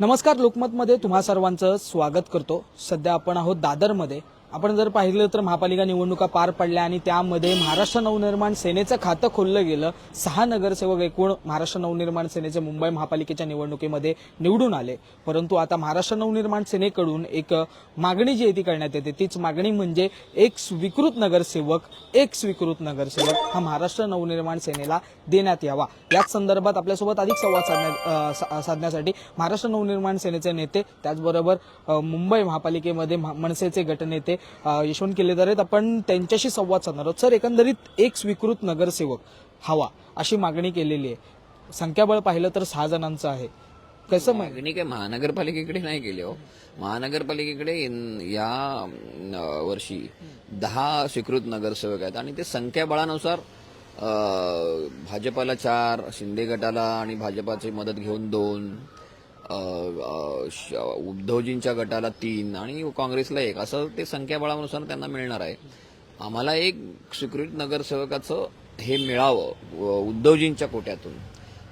नमस्कार लोकमतमध्ये तुम्हा सर्वांचं स्वागत करतो. सध्या आपण आहोत दादरमध्ये. आपण जर पाहिलं तर महापालिका निवडणुका पार पडल्या आणि त्यामध्ये महाराष्ट्र नवनिर्माण सेनेचं खातं खोललं गेलं. सहा नगरसेवक एकूण महाराष्ट्र नवनिर्माण सेनेचे मुंबई महापालिकेच्या निवडणुकीमध्ये निवडून आले. परंतु आता महाराष्ट्र नवनिर्माण सेनेकडून एक मागणी जी आहे ती करण्यात येते. तीच मागणी म्हणजे एक स्वीकृत नगरसेवक एक स्वीकृत नगरसेवक हा महाराष्ट्र नवनिर्माण सेनेला देण्यात यावा. याच संदर्भात आपल्यासोबत अधिक संवाद साधण्या सा- साधण्यासाठी महाराष्ट्र नवनिर्माण सेनेचे नेते त्याचबरोबर मुंबई महापालिकेमध्ये मनसेचे गटनेते अ, यशवंत केलेदार आहेत. आपण त्यांच्याशी संवाद साधणार आहोत. सर एकंदरीत एक स्वीकृत नगरसेवक हवा अशी मागणी केलेली आहे. संख्याबळ पाहिलं तर सहा जणांचं आहे. कसं मागणी काय महानगरपालिकेकडे नाही केली हो. महानगरपालिकेकडे या वर्षी दहा स्वीकृत नगरसेवक आहेत. आणि ते संख्याबळानुसार भाजपाला चार शिंदे गटाला आणि भाजपाची मदत घेऊन दोन उद्धवजींच्या गटाला तीन आणि काँग्रेसला एक. असं ते संख्याबळानुसार त्यांना मिळणार आहे. आम्हाला एक स्वीकृत नगरसेवकाचं हे मिळावं व- उद्धवजींच्या कोट्यातून.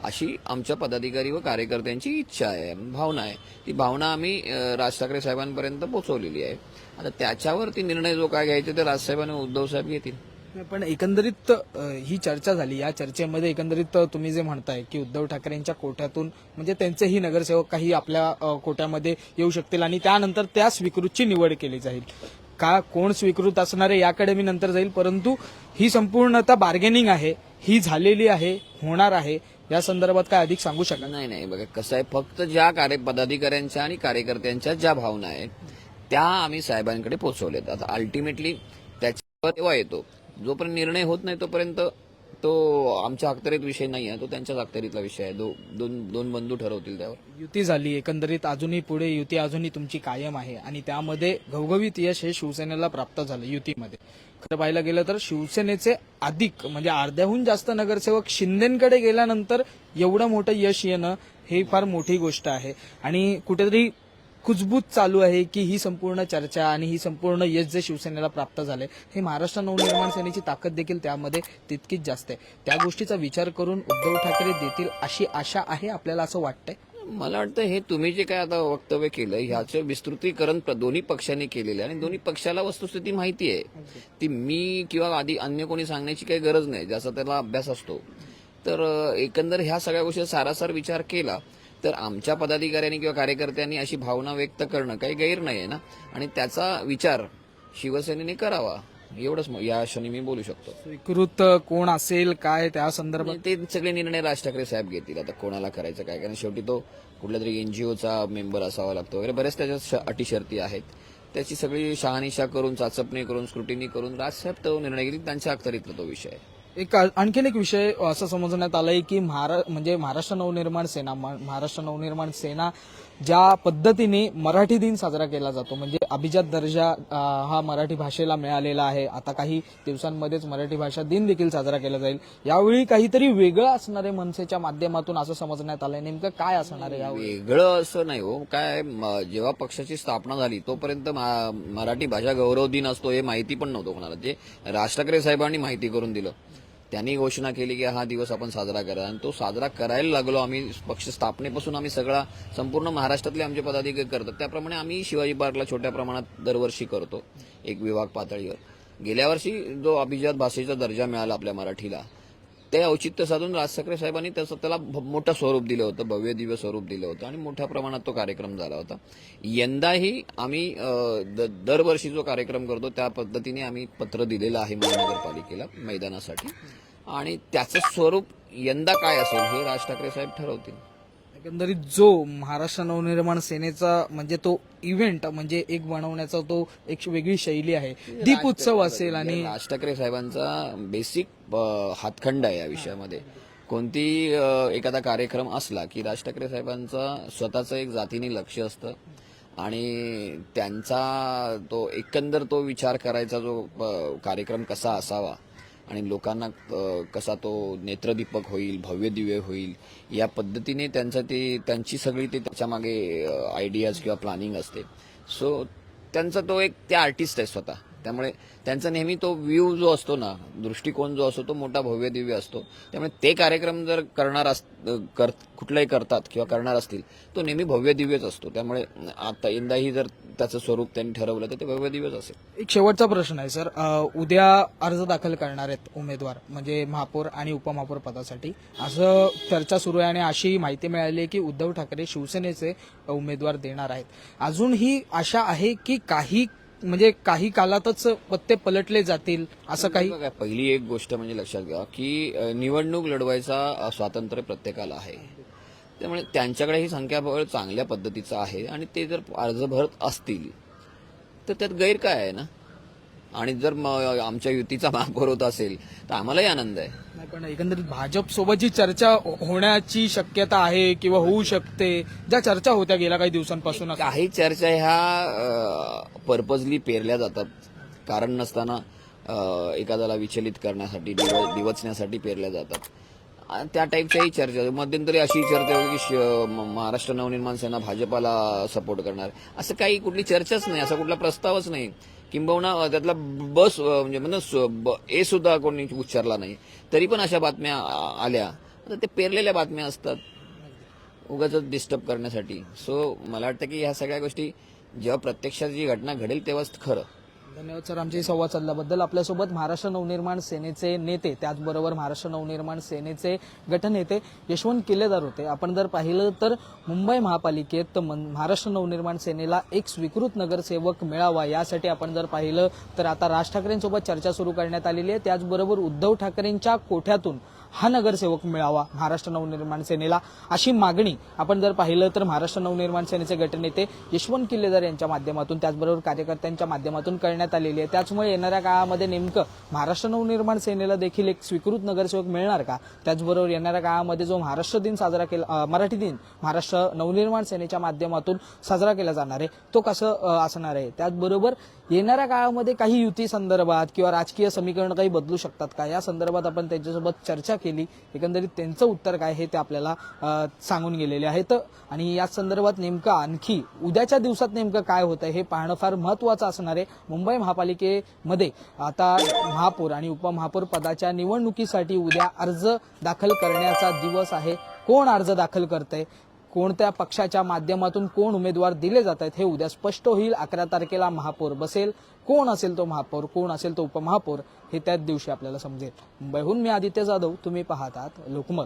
अशी आमच्या पदाधिकारी व कार्यकर्त्यांची इच्छा आहे भावना आहे. ती भावना आम्ही राज ठाकरे साहेबांपर्यंत पोहोचवलेली आहे. आता त्याच्यावरती निर्णय जो काय घ्यायचा ते राजसाहेब आणि उद्धव साहेब घेतील. पण एकंदरीत ही चर्चा झाली. या चर्चेमध्ये एकंदरीत तुम्ही जे म्हणताय की उद्धव ठाकरेंच्या कोट्यातून म्हणजे त्यांचेही नगरसेवक काही आपल्या कोट्यामध्ये येऊ शकतील आणि त्यानंतर त्या स्वीकृतची निवड केली जाईल. का कोण स्वीकृत असणार आहे याकडे मी नंतर जाईल परंतु ही संपूर्णतः बार्गेनिंग आहे ही झालेली आहे होणार आहे. या संदर्भात काय अधिक सांगू शकत नाही नाही बघा कसं आहे फक्त ज्या कार्य पदाधिकाऱ्यांच्या आणि कार्यकर्त्यांच्या ज्या भावना आहेत त्या आम्ही साहेबांकडे पोहोचवल्यात आता अल्टिमेटली त्याच्यावर तेव्हा येतो. जोपर्यंत निर्णय होत नाही तोपर्यंत तो आमच्या अखत्यारीत विषय नाही आहे तो त्यांच्याच अखत्यारीतला विषय आहे. दो- दोन दोन बंधू ठरवतील त्यावर. युती झाली एकंदरीत अजूनही पुढे युती अजूनही तुमची कायम आहे. आणि त्यामध्ये घवघवीत यश हे शिवसेनेला प्राप्त झालं युतीमध्ये. खरं पाहायला गेलं तर शिवसेनेचे अधिक म्हणजे अर्ध्याहून जास्त नगरसेवक शिंदेकडे गेल्यानंतर एवढं मोठं यश येणं हे फार मोठी गोष्ट आहे. आणि कुठेतरी कुजबूज चालू आहे की ही संपूर्ण चर्चा आणि ही संपूर्ण यश जे शिवसेनेला प्राप्त झाले हे महाराष्ट्र नवनिर्माण सेनेची ताकद देखील त्यामध्ये तितकीच जास्त आहे. त्या गोष्टीचा विचार करून उद्धव ठाकरे देतील अशी आशा आहे आपल्याला असं वाटतंय? मला वाटतं हे तुम्ही जे काय आता वक्तव्य केलं ह्याचं विस्तृतीकरण दोन्ही पक्षांनी केलेलं आहे आणि दोन्ही पक्षाला वस्तुस्थिती माहिती आहे. ती मी किंवा आधी अन्य कोणी सांगण्याची काही गरज नाही ज्याचा त्याला अभ्यास असतो. तर एकंदर ह्या सगळ्या गोष्टीचा सारासार विचार केला तर आमच्या पदाधिकाऱ्यांनी किंवा कार्यकर्त्यांनी अशी भावना व्यक्त करणं काही गैर नाही आहे ना? आणि त्याचा विचार शिवसेनेने करावा. एवढंच या क्षणी मी बोलू शकतो. स्वीकृत कोण असेल काय त्या संदर्भात? ते सगळे निर्णय राज ठाकरे साहेब घेतील. आता कोणाला करायचं काय कारण शेवटी तो कुठल्या तरी एनजीओचा मेंबर असावा लागतो. वगैरे बऱ्याच त्याच्यात श- अटी शर्ती आहेत. त्याची सगळी शहानिशा करून चाचपणी करून स्क्रुटिनी करून राजसाहेब तो निर्णय घेतील. त्यांच्या अखत्यारीतला तो विषय. आहे एक आणखीन एक विषय असं समजण्यात आलाय की महारा म्हणजे महाराष्ट्र नवनिर्माण सेना महाराष्ट्र नवनिर्माण सेना ज्या पद्धतीने मराठी दिन साजरा केला जातो म्हणजे अभिजात दर्जा हा मराठी भाषेला मिळालेला आहे. आता काही दिवसांमध्येच मराठी भाषा दिन देखील साजरा केला जाईल. यावेळी काहीतरी वेगळं असणारे मनसेच्या माध्यमातून असं समजण्यात आलंय. नेमकं काय असणार आहे वेगळं असं नाही हो. काय जेव्हा पक्षाची स्थापना झाली तोपर्यंत मराठी भाषा गौरव दिन असतो हे माहिती पण नव्हतं कोणाला. जे राज ठाकरे साहेबांनी माहिती करून दिलं. त्यांनी घोषणा केली की हा दिवस आपण साजरा करा आणि तो साजरा करायला लागलो आम्ही पक्ष स्थापनेपासून आम्ही सगळा संपूर्ण महाराष्ट्रातले आमचे पदाधिकारी करतात. त्याप्रमाणे आम्ही शिवाजी पार्कला छोट्या प्रमाणात दरवर्षी करतो एक विभाग पातळीवर. गेल्या वर्षी जो अभिजात भाषेचा दर्जा मिळाला आपल्या मराठीला ते औचित्य साधून राज ठाकरे साहेबांनी त्याचं त्याला भ- मोठं स्वरूप दिलं होतं भव्य दिव्य स्वरूप दिलं होतं आणि मोठ्या प्रमाणात तो कार्यक्रम झाला होता. यंदाही आम्ही द- दरवर्षी जो कार्यक्रम करतो त्या पद्धतीने आम्ही पत्र दिलेलं आहे महानगरपालिकेला मैदानासाठी. आणि त्याचं स्वरूप यंदा काय असेल हे राज ठाकरे साहेब ठरवतील. एकंदरीत जो महाराष्ट्र नवनिर्माण सेनेचा म्हणजे तो इव्हेंट म्हणजे एक बनवण्याचा तो एक वेगळी शैली आहे. दीप उत्सव असेल आणि राज ठाकरे साहेबांचा बेसिक हातखंड आहे या विषयामध्ये. कोणती एखादा कार्यक्रम असला की राज ठाकरे साहेबांचा स्वतःचं एक जातीने लक्ष असतं आणि त्यांचा तो एकंदर तो विचार करायचा जो कार्यक्रम कसा असावा आणि लोकांना कसा तो नेत्रदीपक होईल भव्य दिव्य होईल या पद्धतीने त्यांचं ते त्यांची सगळी ते त्याच्यामागे आयडियाज किंवा प्लॅनिंग असते. सो त्यांचा तो एक ते आर्टिस्ट आहे स्वतः. त्यामुळे त्यांचा नेहमी तो व्ह्यू जो असतो ना दृष्टिकोन जो असतो तो मोठा भव्य दिव्य असतो. त्यामुळे ते कार्यक्रम जर करणार अस कर कुठलाही करतात किंवा करणार असतील तो नेहमी भव्य दिव्यच असतो. त्यामुळे आता यंदाही जर त्याचं स्वरूप त्यांनी ठरवलं तर ते भव्य दिव्यच असेल. एक शेवटचा प्रश्न आहे सर. उद्या अर्ज दाखल करणार आहेत उमेदवार म्हणजे महापौर आणि उपमहापौर पदासाठी. असं चर्चा सुरू आहे आणि अशी माहिती मिळाली आहे की उद्धव ठाकरे शिवसेनेचे उमेदवार देणार आहेत. अजून ही आशा आहे की काही म्हणजे काही कालातच पत्ते पलटले जातील असं काही? पहिली एक गोष्ट म्हणजे लक्षात घ्या की निवडणूक लढवायचा स्वातंत्र्य प्रत्येकाला आहे. त्यामुळे त्यांच्याकडे ही संख्याबळ चांगल्या पद्धतीचं आहे आणि ते जर अर्ज भरत असतील तर त्यात गैर काय आहे ना? आणि जर आमच्या युतीचा महापौर होत असेल तर आम्हालाही आनंद आहे. पण एकंदरीत भाजप सोबतची चर्चा होण्याची शक्यता आहे किंवा होऊ शकते ज्या चर्चा होत्या गेल्या काही दिवसांपासून काही चर्चा ह्या पर्पजली पेरल्या जातात. कारण नसताना एखाद्याला विचलित करण्यासाठी डिवचण्यासाठी पेरल्या जातात. त्या टाईपच्याही चर्चा मध्यंतरी अशी चर्चा होती की महाराष्ट्र नवनिर्माण सेना भाजपाला सपोर्ट करणार. असं काही कुठली चर्चाच नाही असा कुठला प्रस्तावच नाही. किंबहुना त्यातला बस म्हणजे म्हणजे ब- ए सुद्धा कोणी उच्चारला नाही. तरी पण अशा बातम्या आ- आल्या. तर ते पेरलेल्या बातम्या असतात उगाच डिस्टर्ब करण्यासाठी. सो मला वाटतं की ह्या सगळ्या गोष्टी जेव्हा प्रत्यक्षात जी घटना घडेल तेव्हाच खरं. धन्यवाद सर. आमच्या संवाद साधल्याबद्दल आपल्यासोबत महाराष्ट्र नवनिर्माण सेनेचे नेते त्याचबरोबर महाराष्ट्र नवनिर्माण सेनेचे गटनेते यशवंत किल्लेदार होते. आपण जर पाहिलं तर मुंबई महापालिकेत महाराष्ट्र नवनिर्माण सेनेला एक स्वीकृत नगरसेवक मिळावा यासाठी आपण जर पाहिलं तर आता राज ठाकरेंसोबत चर्चा सुरू करण्यात आलेली आहे. त्याचबरोबर उद्धव ठाकरेंच्या कोठ्यातून हा नगरसेवक मिळावा महाराष्ट्र नवनिर्माण सेनेला अशी मागणी आपण जर पाहिलं तर महाराष्ट्र नवनिर्माण सेनेचे गटनेते यशवंत किल्लेदार यांच्या माध्यमातून त्याचबरोबर कार्यकर्त्यांच्या माध्यमातून करण्यात आलेली आहे. त्याचमुळे येणाऱ्या काळामध्ये नेमकं महाराष्ट्र नवनिर्माण सेनेला देखील एक स्वीकृत नगरसेवक मिळणार का? त्याचबरोबर येणाऱ्या काळामध्ये जो महाराष्ट्र दिन साजरा केला मराठी दिन महाराष्ट्र नवनिर्माण सेनेच्या माध्यमातून साजरा केला जाणार आहे तो कसं असणार आहे? त्याचबरोबर येणाऱ्या काळामध्ये काही युती संदर्भात किंवा राजकीय समीकरण काही बदलू शकतात का? या संदर्भात आपण त्यांच्यासोबत चर्चा केली. एकंदरीत त्यांचं उत्तर काय हे ते आपल्याला सांगून गेलेले आहेत. आणि या संदर्भात नेमकं आणखी उद्याच्या दिवसात नेमकं काय होतं हे पाहणं फार महत्वाचं असणार आहे. मुंबई महापालिकेमध्ये आता महापौर आणि उपमहापौर पदाच्या निवडणुकीसाठी उद्या अर्ज दाखल करण्याचा दिवस आहे. कोण अर्ज दाखल करतंय? कोणत्या पक्षाच्या माध्यमातून कोण उमेदवार दिले जात आहेत हे उद्या स्पष्ट होईल. अकरा तारखेला महापौर बसेल. कोण असेल तो महापौर? कोण असेल तो उपमहापौर? हे त्याच दिवशी आपल्याला समजेल. मुंबईहून मी आदित्य जाधव तुम्ही पाहतात लोकमत.